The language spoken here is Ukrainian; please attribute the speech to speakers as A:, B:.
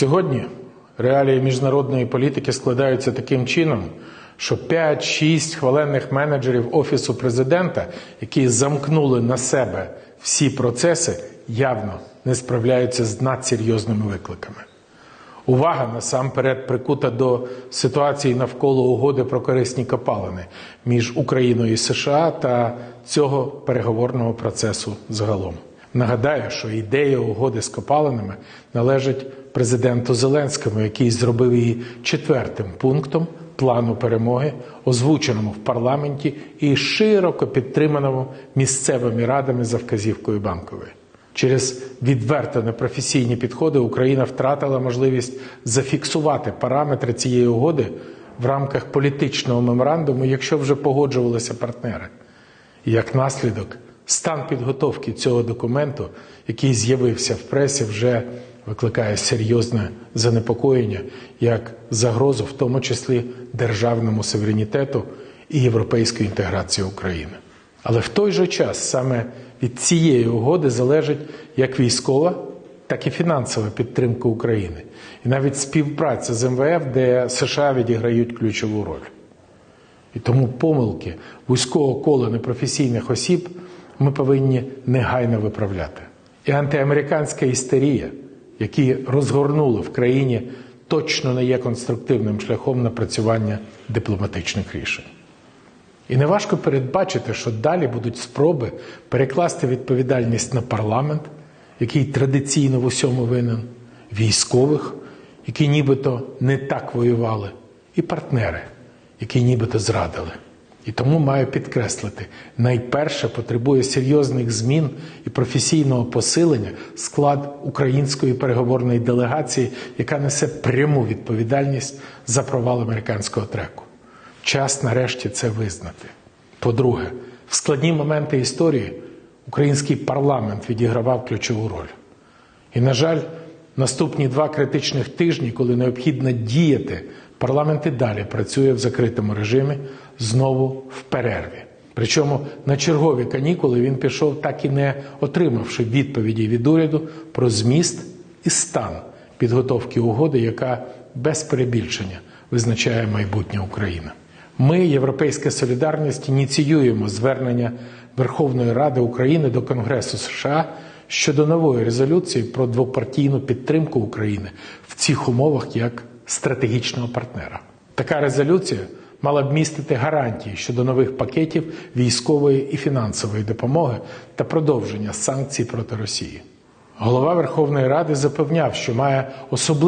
A: Сьогодні реалії міжнародної політики складаються таким чином, що 5-6 хваленних менеджерів Офісу президента, які замкнули на себе всі процеси, явно не справляються з надсерйозними викликами. Увага насамперед прикута до ситуації навколо угоди про корисні копалини між Україною і США та цього переговорного процесу загалом. Нагадаю, що ідея угоди з копалинами належить президенту Зеленському, який зробив її четвертим пунктом плану перемоги, озвученому в парламенті і широко підтриманому місцевими радами за вказівкою банкової. Через відверто непрофесійні підходи Україна втратила можливість зафіксувати параметри цієї угоди в рамках політичного меморандуму, якщо вже погоджувалися партнери. І як наслідок, стан підготовки цього документу, який з'явився в пресі, вже викликає серйозне занепокоєння як загрозу, в тому числі державному суверенітету і європейської інтеграції України. Але в той же час саме від цієї угоди залежить як військова, так і фінансова підтримка України, і навіть співпраця з МВФ, де США відіграють ключову роль. І тому помилки вузького кола непрофесійних осіб ми повинні негайно виправляти. І антиамериканська істерія, які розгорнули в країні, точно не є конструктивним шляхом напрацювання дипломатичних рішень. І неважко передбачити, що далі будуть спроби перекласти відповідальність на парламент, який традиційно в усьому винен, військових, які нібито не так воювали, і партнери, які нібито зрадили. І тому маю підкреслити, найперше потребує серйозних змін і професійного посилення склад української переговорної делегації, яка несе пряму відповідальність за провал американського треку. Час нарешті це визнати. По-друге, в складні моменти історії український парламент відігравав ключову роль. І, на жаль, наступні два критичних тижні, коли необхідно діяти, парламент і далі працює в закритому режимі, знову в перерві. Причому на чергові канікули він пішов, так і не отримавши відповіді від уряду про зміст і стан підготовки угоди, яка без перебільшення визначає майбутнє України. Ми, Європейська Солідарність, ініціюємо звернення Верховної Ради України до Конгресу США щодо нової резолюції про двопартійну підтримку України в цих умовах як стратегічного партнера. Така резолюція мала б містити гарантії щодо нових пакетів військової і фінансової допомоги та продовження санкцій проти Росії. Голова Верховної Ради запевняв, що має особливо